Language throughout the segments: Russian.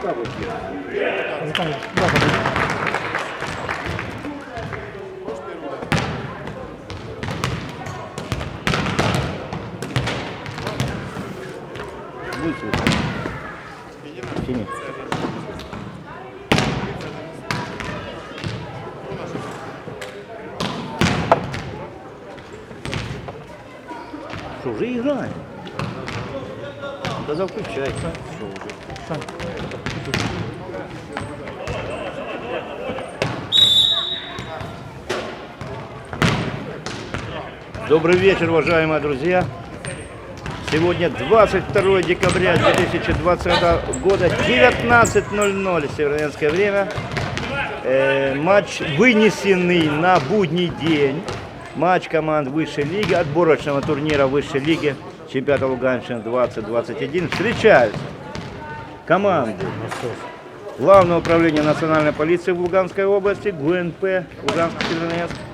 Bravo, Bravo. Добрый вечер, уважаемые друзья. Сегодня 22 декабря 2020 года, 19.00 североамериканское время. Э, матч вынесенный на будний день. Матч команд высшей лиги, отборочного турнира высшей лиги чемпионата Луганщины 2021. Встречаются команды Главное управление национальной полиции в Луганской области, ГУНП, Луганский Североамериканский.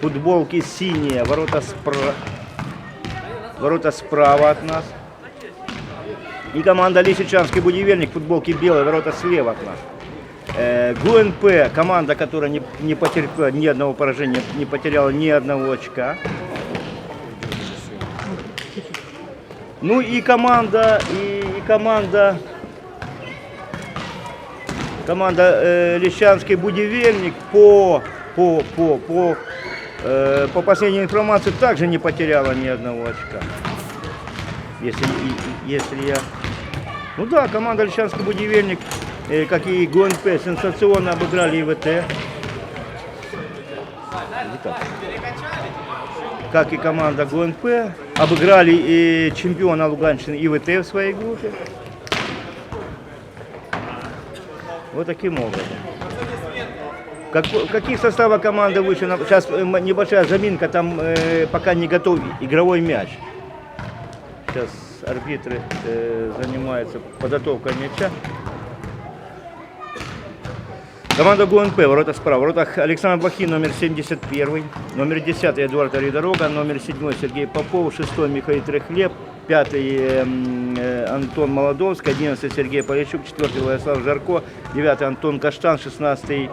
Футболки синие, ворота справа. Ворота справа от нас. И команда Лисичанский будивельник, футболки белые, ворота слева от нас. Э, ГУНП, команда, которая не, не потерпела ни одного поражения, не потеряла ни одного очка. Ну и команда, и, и команда, команда э, Лещанский будивельник по, по, по, по, э, по последней информации также не потеряла ни одного очка. Если, если я... Ну да, команда Лещанский будивельник, э, как и ГУНП, сенсационно обыграли ИВТ. Как и команда ГУНП, обыграли и чемпиона Луганщины ИВТ в своей группе. Вот таким образом. Как, каких составов команды выше? Сейчас э, небольшая заминка, там э, пока не готов игровой мяч. Сейчас арбитры э, занимаются подготовкой мяча. Команда ГУНП, ворота справа. Воротах Александр Блохин, номер 71. Номер 10 Эдуард Аридорога. Номер 7 Сергей Попов. 6 Михаил Трехлеб. 5 Антон Молодовский. 11 Сергей Полищук. 4 Владислав Жарко. 9 Антон Каштан. 16 э,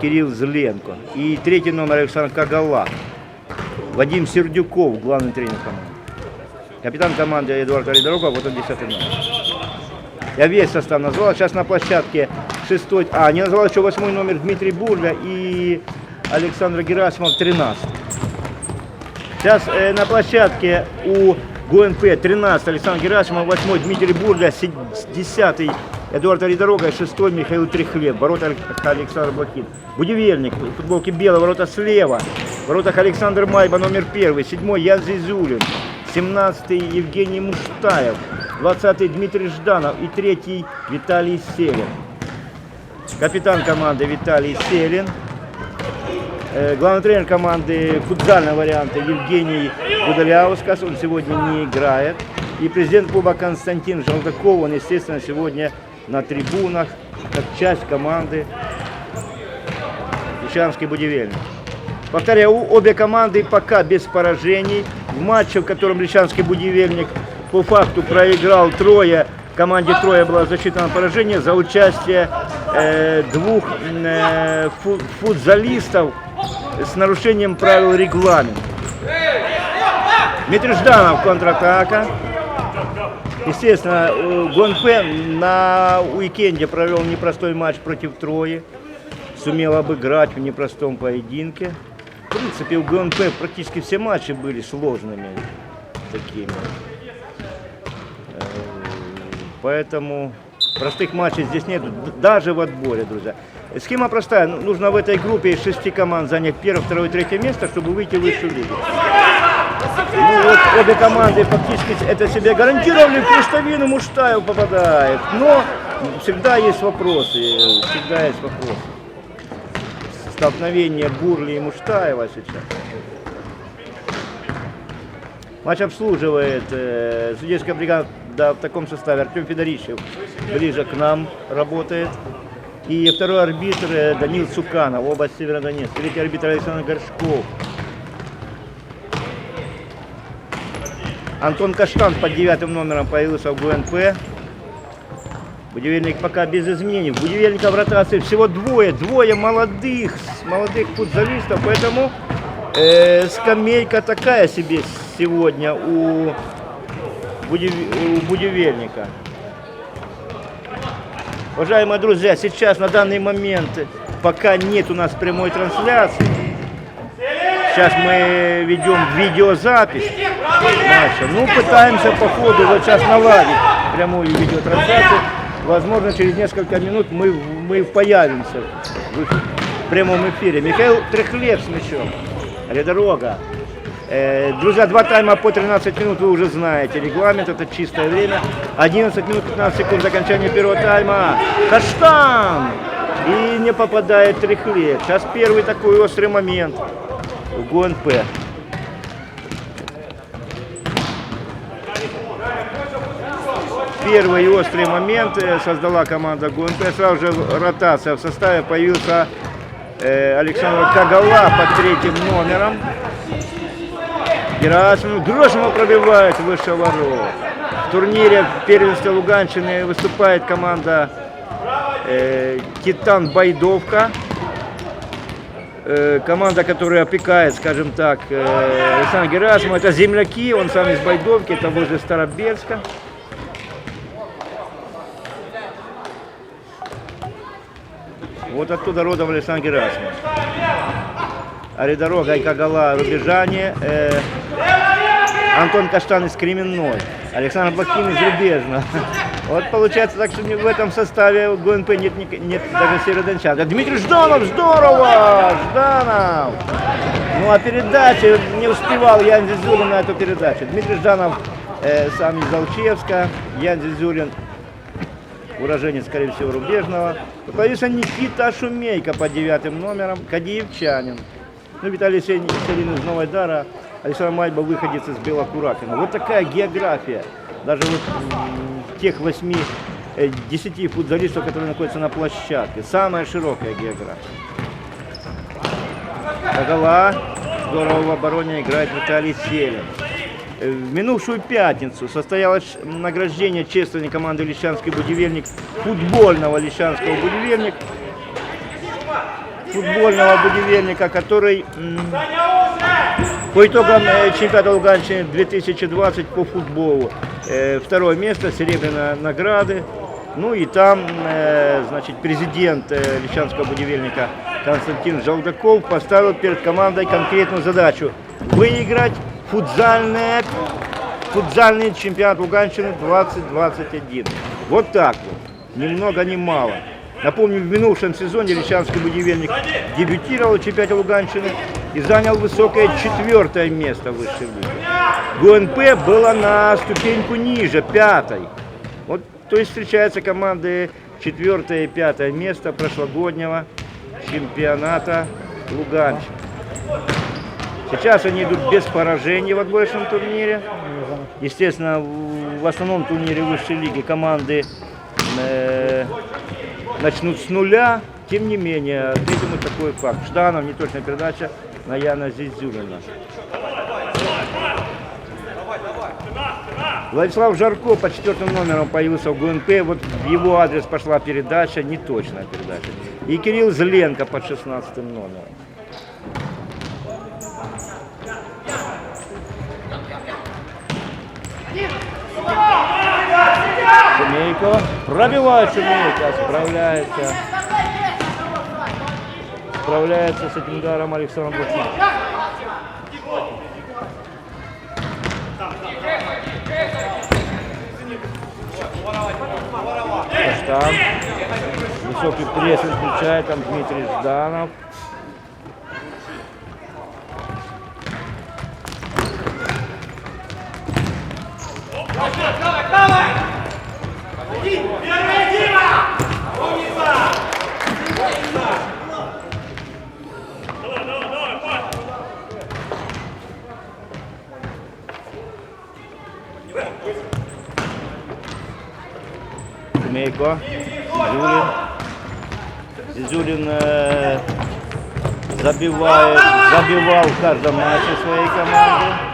Кирилл Зленко. И третий номер Александр Кагала. Вадим Сердюков, главный тренер команды. Капитан команды Эдуард Аридорога, вот он 10 номер. Я весь состав назвал. Сейчас на площадке шестой, а, не назвал еще восьмой номер Дмитрий Бурля и Александр Герасимов 13. Сейчас э, на площадке у ГУНП 13 Александр Герасимов, 8 Дмитрий Бурля, 10 Эдуард Аридорога, 6 Михаил Трехлеб, ворота Алекс- Александр Блохин. Будивельник, футболки белые, ворота слева, в воротах Александр Майба, номер 1, 7 Ян Зизулин, 17 Евгений Муштаев, 20 Дмитрий Жданов и 3 Виталий Селин. Капитан команды Виталий Селин. Э, Главный тренер команды футзального варианта Евгений Гудоляускас, он сегодня не играет. И президент клуба Константин Желтаков, он, естественно, сегодня на трибунах, как часть команды Ищанский будивельник. Повторяю, обе команды пока без поражений. В матче, в котором Личанский будивельник по факту проиграл трое, команде трое было засчитано поражение за участие э, двух э, фу- футзалистов с нарушением правил регламента. Дмитрий Жданов контратака. Естественно, э, Гонпе на уикенде провел непростой матч против Трои. Сумел обыграть в непростом поединке. В принципе, у ГНП практически все матчи были сложными такими. Э, Поэтому простых матчей здесь нет, даже в отборе, друзья. Схема простая. Ну, Нужно в этой группе из шести команд занять первое, второе, третье место, чтобы выйти в высшую лигу. Ну вот обе команды фактически это себе гарантировали, в Муштаев попадает. Но всегда есть вопросы, всегда есть вопросы. Столкновение Бурли и Муштаева сейчас. Матч обслуживает э, судейская бригада в таком составе. Артем Федорищев ближе к нам работает. И второй арбитр э, Данил Цуканов, область Северодонецк. Третий арбитр Александр Горшков. Антон Каштан под девятым номером появился в ГУНП. Будивельник пока без изменений. Будивельника в ротации всего двое, двое молодых, молодых футболистов, поэтому э, скамейка такая себе сегодня у, Будив- у Будивельника. Уважаемые друзья, сейчас на данный момент, пока нет у нас прямой трансляции, сейчас мы ведем видеозапись матча. Ну, пытаемся по ходу вот сейчас наладить прямую видеотрансляцию. Возможно, через несколько минут мы, мы появимся в прямом эфире. Михаил Трехлеб с мячом. Редорога. Э, друзья, два тайма по 13 минут вы уже знаете. Регламент это чистое время. 11 минут 15 секунд окончания первого тайма. Каштан! И не попадает Трехлеб. Сейчас первый такой острый момент у ГУНП. Первый острый момент э, создала команда ГУНП. Сразу же ротация в составе появился э, Александр Кагала под третьим номером. Герасимов Грошева пробивает выше ворот. В турнире в первенстве Луганщины выступает команда э, Титан Байдовка. Э, команда, которая опекает, скажем так, э, Александр Герасимов. Это земляки, он сам из Байдовки, это возле Старобельска. Вот оттуда родом Александр Герасимов. Аридорога, Айкагала, Рубежане. э, Антон Каштан из Кременной. Александр Бакин из Рубежного. Вот получается так, что в этом составе у ГУНП нет, нет даже северодончан. Дмитрий Жданов, здорово! Жданов! Ну а передача, не успевал Ян Зизулин на эту передачу. Дмитрий Жданов э, сам из Алчевска, Ян Зизулин уроженец, скорее всего, рубежного. Появился Никита Шумейко по девятым номерам, Кадиевчанин. Ну, Виталий Селин из Новой Дара, Александр Мальба выходец из Белокуракина. Вот такая география. Даже вот тех восьми, э, десяти футболистов, которые находятся на площадке. Самая широкая география. Кагала. Здорово в обороне играет Виталий Селин. Э, В минувшую пятницу состоялось награждение чествования команды Лещанский будивельник, футбольного Лещанского будивельник, футбольного будивельника, который по итогам э, чемпионата Луганщины 2020 по футболу э, второе место, серебряные награды. Ну и там, э, значит, президент Лещанского будивельника Константин Желдаков поставил перед командой конкретную задачу выиграть футзальное, футзальный чемпионат Луганщины 2021. Вот так вот, ни много ни мало. Напомню, в минувшем сезоне Лещанский будивельник дебютировал в чемпионате Луганщины и занял высокое четвертое место в высшей лиге. ГУНП было на ступеньку ниже, пятой. Вот, то есть встречаются команды четвертое и пятое место прошлогоднего чемпионата Луганщины. Сейчас они идут без поражений в отборочном турнире. Естественно, в основном турнире высшей лиги команды э, начнут с нуля. Тем не менее, и такой факт. Жданов, неточная передача на Яна Зизюлина. Владислав Жарко по четвертым номерам появился в ГУНП. Вот в его адрес пошла передача, неточная передача. И Кирилл Зленко под 16 номером. Шумейко. Пробивает Шумейко. Справляется. Справляется с этим ударом Александр Блохин. Каштан. Высокий прессинг включает там Дмитрий Жданов. Шумейко. Зюлин. Зюлин э, забивает, забивал в каждом матче своей команды.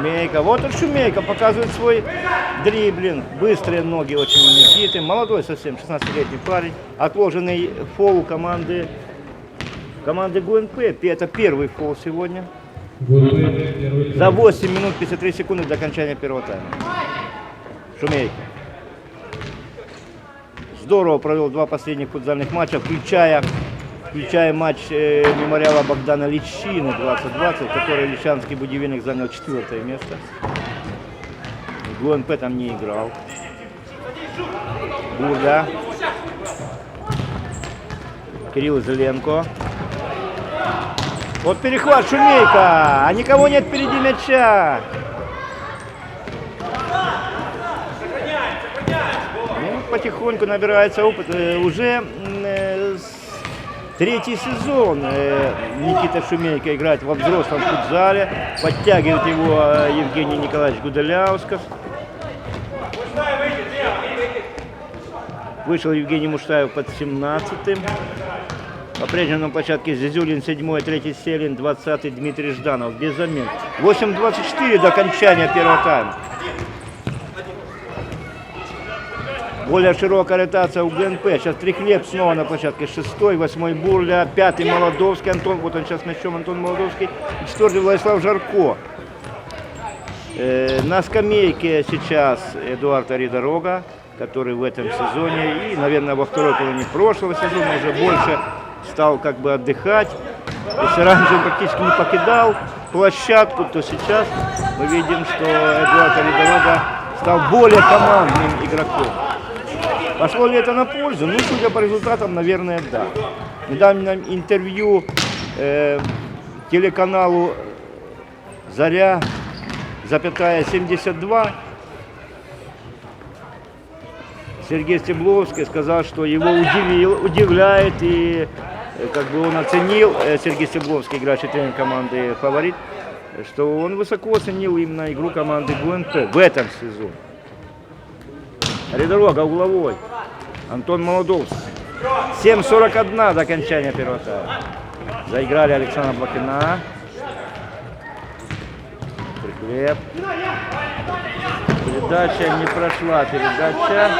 Шумейка. Вот он Шумейка показывает свой дриблинг. Быстрые ноги очень у Никиты. Молодой совсем, 16-летний парень. Отложенный фол команды, команды ГУНП. Это первый фол сегодня. За 8 минут 53 секунды до окончания первого тайма. Шумейка. Здорово провел два последних футзальных матча, включая, включая матч э, мемориала Богдана Личины 2020, в который Личанский будивельник занял четвертое место. ГУНП там не играл. Бурда. Кирилл Зеленко. Вот перехват Шумейка, а никого нет впереди мяча. Ну, потихоньку набирается опыт. Э, Уже третий сезон э, Никита Шумейко играет во взрослом футзале. Подтягивает его э, Евгений Николаевич Гудаляусков. Вышел Евгений Муштаев под 17-м. По-прежнему на площадке Зизюлин 7 3 Селин, 20 Дмитрий Жданов. Без замен. 8.24 до окончания первого тайма. Более широкая ротация у ГНП. Сейчас Трихлеб снова на площадке. Шестой, восьмой Бурля, пятый Молодовский Антон. Вот он сейчас мячом Антон Молодовский. Четвертый Владислав Жарко. Э, на скамейке сейчас Эдуард Аридорога, который в этом сезоне и, наверное, во второй половине прошлого сезона уже больше стал как бы отдыхать. Если раньше он практически не покидал площадку, то сейчас мы видим, что Эдуард Аридорога стал более командным игроком. Пошло ли это на пользу? Ну, судя по результатам, наверное, да. В недавнем интервью э, телеканалу «Заря», запятая 72, Сергей Стебловский сказал, что его удивил, удивляет и э, как бы он оценил, э, Сергей Стебловский, играющий тренер команды «Фаворит», что он высоко оценил именно игру команды ГУНП в этом сезоне. Рядорога угловой. Антон Молодовский. 7.41 до окончания первого тайма. Заиграли Александра Блохина. Приклеп. Передача не прошла. Передача.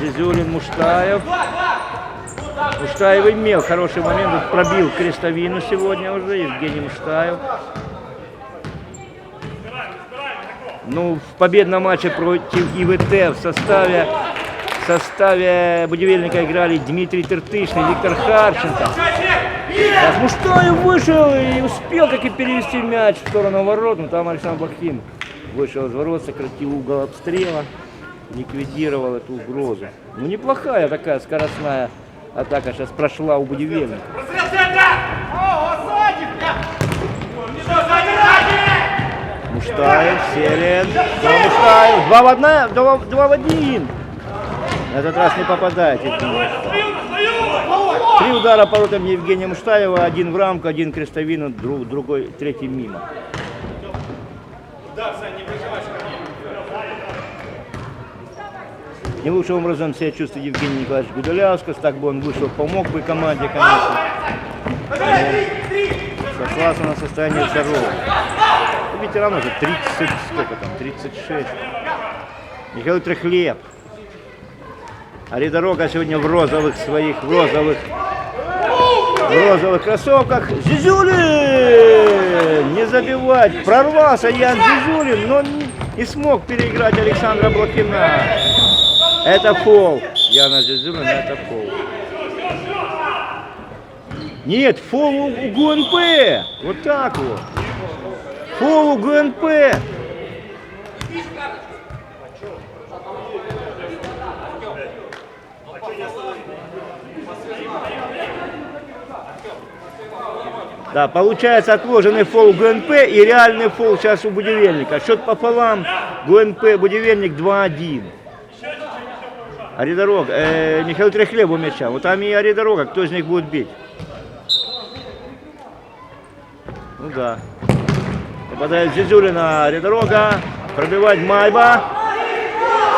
Зизюлин Муштаев. Муштаев имел хороший момент. Пробил крестовину сегодня уже. Евгений Муштаев. Ну, в победном матче против ИВТ в составе, в составе будивельника играли Дмитрий Тертышный, Виктор Харченко. Так, Муштаев вышел и успел таки перевести мяч в сторону ворот, но там Александр Бахтин вышел из ворот, сократил угол обстрела, ликвидировал эту угрозу. Ну, неплохая такая скоростная атака сейчас прошла у будивельника. Муштаев, снова Муштаев, два в одна, два, два в один. На этот раз не попадает. Три удара по воротам Евгения Муштаева, один в рамку, один крестовину, друг, другой, третий мимо. Не лучшим образом себя чувствует Евгений Николаевич Гудаляускас, так бы он вышел, помог бы команде, конечно. Но Сослался на состояние здоровья. У ветерана уже 30, сколько там, 36. Михаил Трехлеб. Аридорога сегодня в розовых своих, в розовых, в розовых кроссовках. Зизюлин! Не забивать. Прорвался Ян Зизюлин, но не, смог переиграть Александра Блохина. Это фол. Яна Зизюлина, это фол. Нет, фол у, ГУНП. Вот так вот. Фол у ГУНП. Да, получается отложенный фол ГНП и реальный фол сейчас у Будивельника. Счет пополам. ГНП Будивельник 2-1. Аридорог, э, Михаил Трехлеб у мяча. Вот там и Аридорога. Кто из них будет бить? Ну да. Попадает Зизюлина, Аридорога. Пробивать Майба.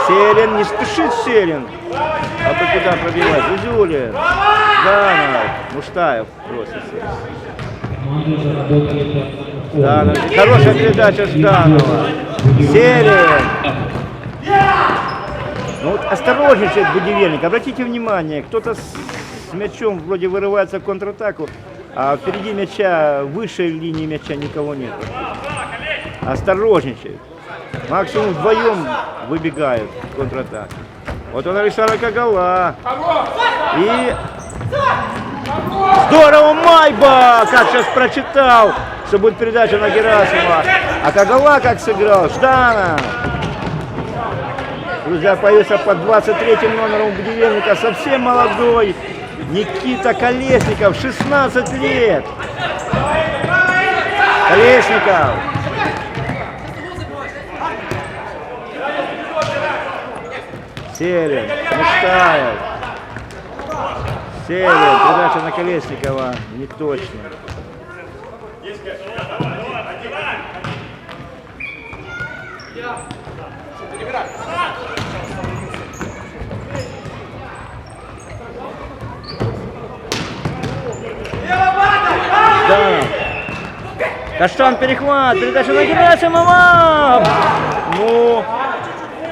Селин, не спешит Селин. А бы куда пробивать? Зизюлин. Данов. Муштаев просится. По Жданов. Хорошая передача Жданова. Серия. Ну вот осторожничает Будивельник. Обратите внимание, кто-то с, с мячом вроде вырывается в контратаку, а впереди мяча, выше линии мяча никого нет. Осторожничает. Максимум вдвоем выбегают в контратаку. Вот он Александр Кагала. И Здорово, Майба! Как сейчас прочитал, что будет передача на Герасимова. А Кагала как сыграл? Ждана! Друзья, появился под 23 номером Будивельника совсем молодой Никита Колесников, 16 лет. Колесников. Селин, Мечтаев. Селин, передача на Колесникова, не точно. Да. Каштан перехват, передача на Герасимова. Ну,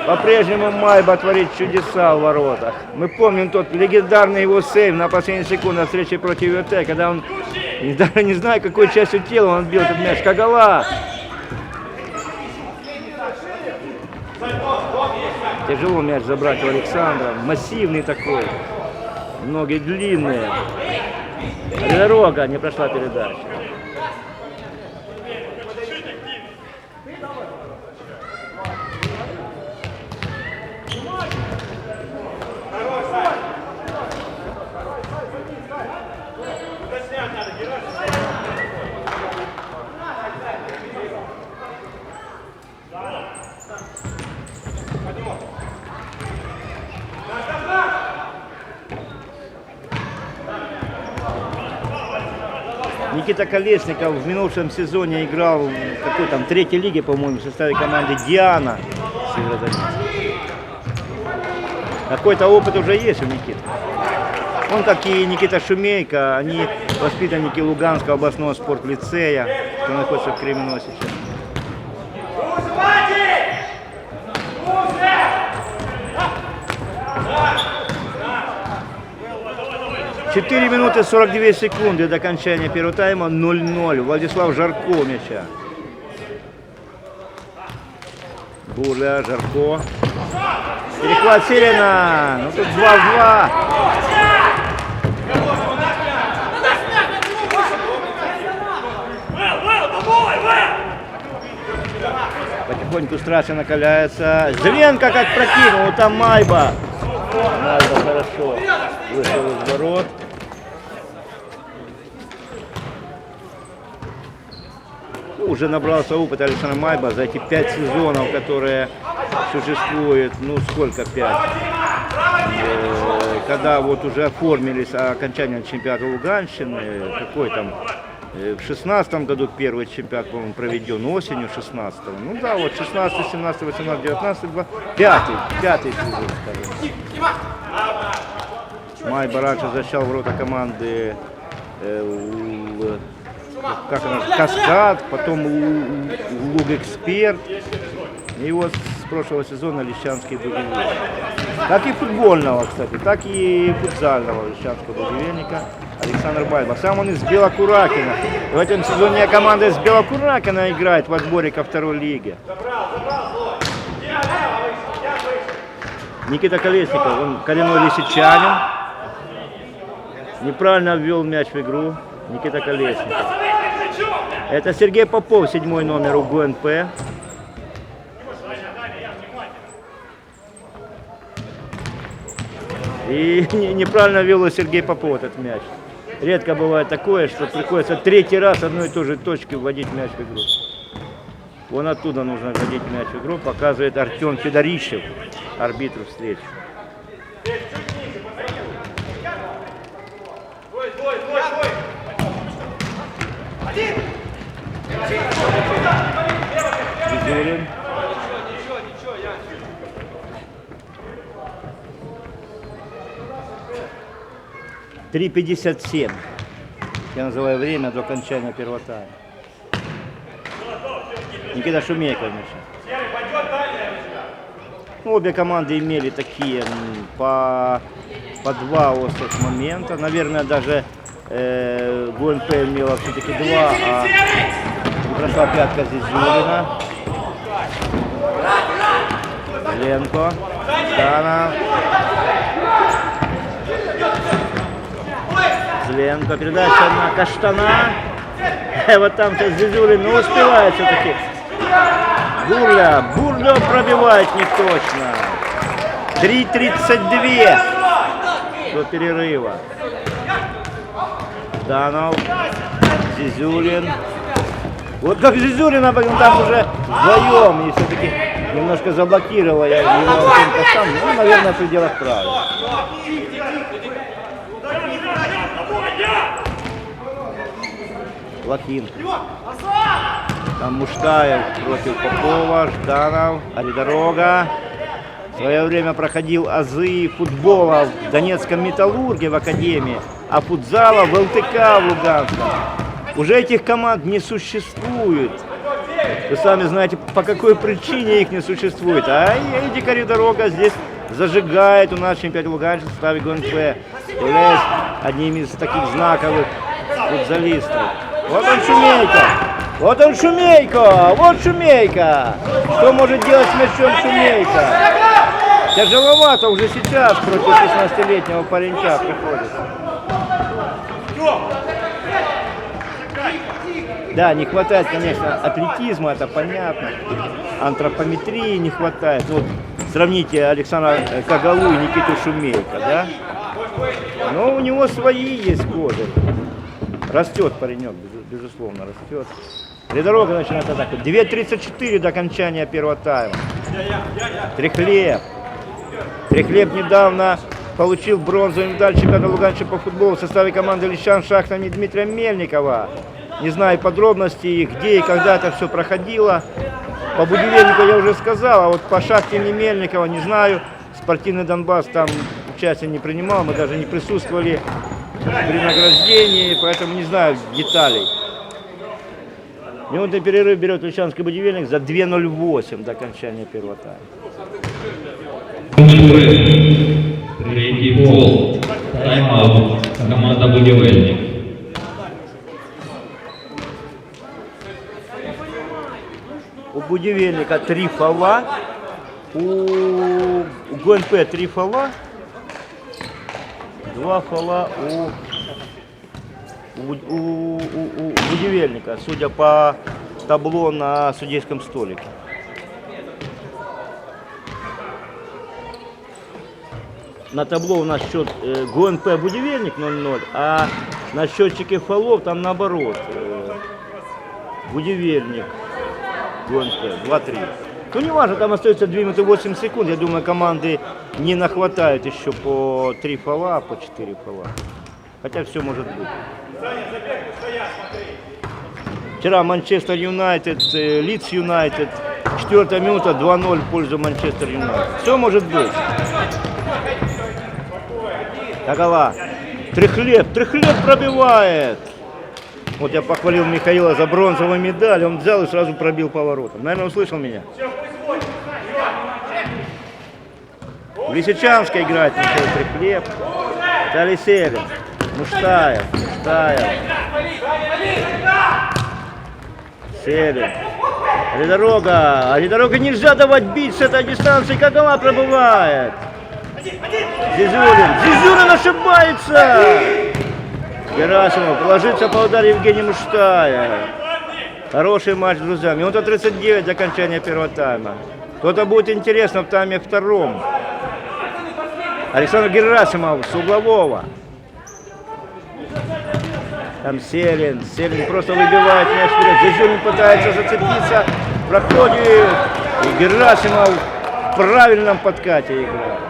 по-прежнему Майба творит чудеса в воротах. Мы помним тот легендарный его сейв на последней секунде на встрече против ВТ, когда он, даже не знаю, какой частью тела он отбил этот мяч. Кагала. Тяжело мяч забрать у Александра. Массивный такой. Ноги длинные. Дорога не прошла передача. Никита Колесников в минувшем сезоне играл в какой там третьей лиге, по-моему, в составе команды Диана Северодонецк. Какой-то опыт уже есть у Никиты. Он, как и Никита Шумейко, они воспитанники Луганского областного спортлицея, что находится в Кременной сейчас. Четыре минуты 42 секунды до окончания первого тайма 0-0. Владислав Жарко мяча. Бурля, Жарко. Перехват Селина. Ну тут 2 в 2. Потихоньку страшно накаляется. Зеленко как прокинул, там Майба. Майба хорошо вышел из ворот. Уже набрался опыт Александр Майба за эти пять сезонов, которые существуют, ну сколько пять, Э, когда вот уже оформились окончание чемпионата Луганщины, какой там, э, в шестнадцатом году первый чемпионат, по-моему, проведен осенью 16 Ну да, вот 16, 17, 18, 19, 20, пятый, пятый сезон, скажем. Майба раньше защищал ворота команды э, у- как она, Каскад, потом Луг Эксперт. И вот с прошлого сезона Лещанский будивельник. Как и футбольного, кстати, так и футзального Лещанского будивельника Александр Байба. Сам он из Белокуракина. В этом сезоне команда из Белокуракина играет в отборе ко второй лиге. Никита Колесников, он коренной лисичанин. Неправильно ввел мяч в игру Никита Колесников. Это Сергей Попов, седьмой номер у ГУНП. И не- неправильно ввел Сергей Попов этот мяч. Редко бывает такое, что приходится третий раз одной и той же точки вводить мяч в игру. Вон оттуда нужно вводить мяч в игру, показывает Артем Федорищев, арбитру встречи. Физулин. Три пятьдесят семь. Я называю время до окончания первого тайма. Никита Шумейко. Ну, обе команды имели такие по, по два острых момента. Наверное, даже э, ГУНП имела все-таки два, а прошла пятка здесь Зюлина. Ленко, Дана. Зленко, передача на Каштана. Э, Вот там сейчас Зизюлин, но успевает все-таки. Бурля, Бурля пробивает не точно. 3.32 до перерыва. Данов, Зизюлин. Вот как Зизюлина, он там уже вдвоем и все-таки немножко заблокировал я его Каштан. Ну, наверное, в пределах правил. Лохин. Там Муштаев против Попова, Жданов, Аридорога. В свое время проходил азы футбола в Донецком металлурге в Академии, а футзала в ЛТК в Луганском. Уже этих команд не существует. Вы сами знаете, по какой причине их не существует. А Эдди Коридорога здесь зажигает у нас чемпионат Луганска в составе ГНП. Являясь одним из таких знаковых футболистов. Вот он Шумейко. Вот он Шумейко. Вот Шумейко. Что может делать с мячом Шумейко? Тяжеловато уже сейчас против 16-летнего паренька приходится. Да, не хватает, конечно, атлетизма, это понятно. Антропометрии не хватает. Вот сравните Александра Кагалу и Никиту Шумейко, да? Но у него свои есть годы. Растет паренек, безу- безусловно, растет. Ледорога начинает атаку. 2.34 до окончания первого тайма. Трехлеб. Трехлеб недавно получил бронзовую медаль чемпионата Луганщины по футболу в составе команды Лещан Шахтами Дмитрия Мельникова. Не знаю подробностей, где и когда это все проходило. По Будивельнику я уже сказал, а вот по Шахте имени Мельникова не знаю. Спортивный Донбасс там участие не принимал, мы даже не присутствовали при награждении, поэтому не знаю деталей. Минутный перерыв берет Лещанский будивельник за 2.08 до окончания первого тайма. Третий пол. Тайм-аут. Команда Будівельник. У будівельника три фола, у, у ГНП три фола, два фола у, у, буд- у, у- у будівельника, судя по табло на судейском столике. На табло у нас счет э, ГНП будівельник 0-0, а на счетчике фолов там наоборот. э, будівельник ГНП 2-3. Ну, не важно, там остается 2 минуты 8 секунд. Я думаю, команды не нахватают еще по 3 фола, по 4 фола. Хотя все может быть. Вчера Манчестер Юнайтед, э, Лидс Юнайтед, четвертая минута 2-0 в пользу Манчестер Юнайтед. Все может быть. Такова. Трехлеб, Трехлеб пробивает. Вот я похвалил Михаила за бронзовую медаль, он взял и сразу пробил поворотом. Наверное, услышал меня. В Лисичанске играет Михаил. Виталий Селин. Муштаев. Муштаев. Селин. Ридорога. Ридорога нельзя давать бить с этой дистанции, как она пробывает. Зизюлин. Зизюлин ошибается. Герасимов. Положится по удару Евгений Муштаев. Хороший матч, друзья. Минута 39 до окончания первого тайма. Кто-то будет интересно в тайме втором. Александр Герасимов с углового. Там Селин. Селин просто выбивает мяч вперед. Зизюлин пытается зацепиться. Проходит. И Герасимов в правильном подкате играет.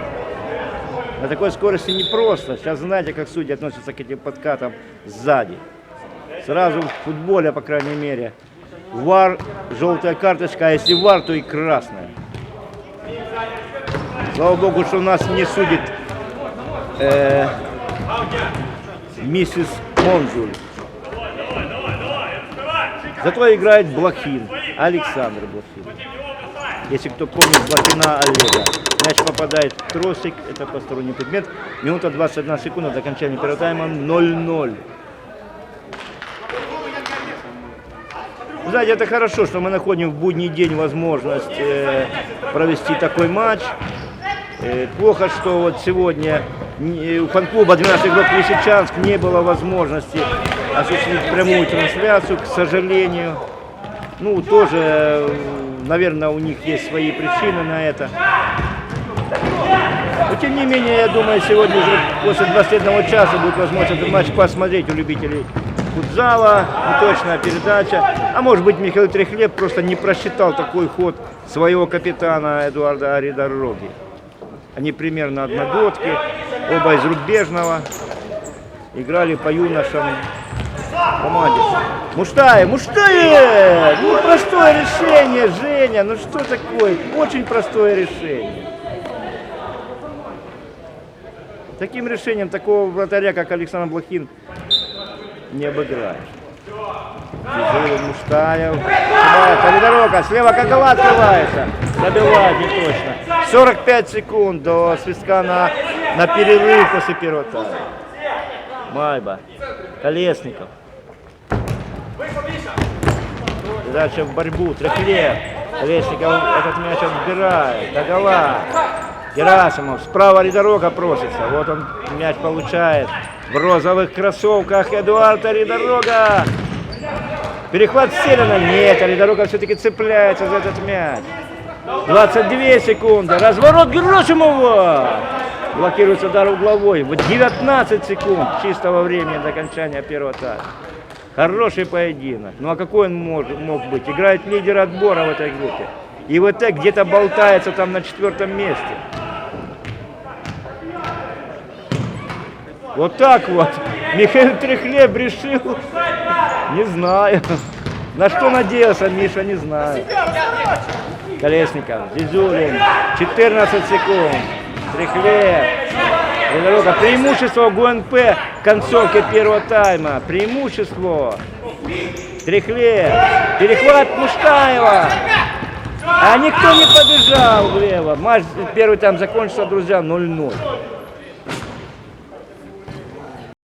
На такой скорости непросто. Сейчас знаете, как судьи относятся к этим подкатам сзади. Сразу в футболе, по крайней мере. Вар, желтая карточка, а если вар, то и красная. Слава богу, что нас не судит э, миссис Монзуль. Зато играет Блохин. Александр Блохин. Если кто помнит Блохина Олега. Мяч попадает в тросик, это посторонний предмет. Минута 21 секунда до окончания первого тайма 0-0. Знаете, это хорошо, что мы находим в будний день возможность э, провести такой матч. Э, плохо, что вот сегодня не- у фан-клуба 12 игрок Лисичанск не было возможности осуществить прямую трансляцию, к сожалению. Ну, тоже, э, наверное, у них есть свои причины на это. Но тем не менее, я думаю, сегодня уже после 21 часа будет возможность этот матч посмотреть у любителей футзала, неточная передача. А может быть, Михаил Трехлеб просто не просчитал такой ход своего капитана Эдуарда Аридороги. Они примерно одногодки, оба из рубежного. Играли по юношам команде. Муштаев, Муштаев! Ну, простое решение, Женя, ну что такое? Очень простое решение. Таким решением такого вратаря, как Александр Блохин, не обыграешь. Тяжелый Муштаев. Снимает Алидорока. Слева Кагала открывается. Забивает не точно. 45 секунд до свистка на, на перерыв после первого тайма. Майба. Колесников. Передача в борьбу. Трехлев. Колесников этот мяч отбирает. Кагала. Герасимов. Справа Ридорога просится. Вот он мяч получает. В розовых кроссовках Эдуард Ридорога. Перехват Селина. Нет, Ридорога все-таки цепляется за этот мяч. 22 секунды. Разворот Герасимова. Блокируется удар угловой. Вот 19 секунд чистого времени до окончания первого тайма. Хороший поединок. Ну а какой он мог, мог быть? Играет лидер отбора в этой группе. И вот так где-то болтается там на четвертом месте. Вот так вот. Михаил Трехлеб решил. Не знаю. На что надеялся Миша, не знаю. Колесников, Зизулин, 14 секунд. Трехлеб. Дорога. Преимущество ГУНП в концовке первого тайма. Преимущество. Трехлеб. Перехват Муштаева. А никто не побежал влево. Матч первый тайм закончился, друзья, 0-0.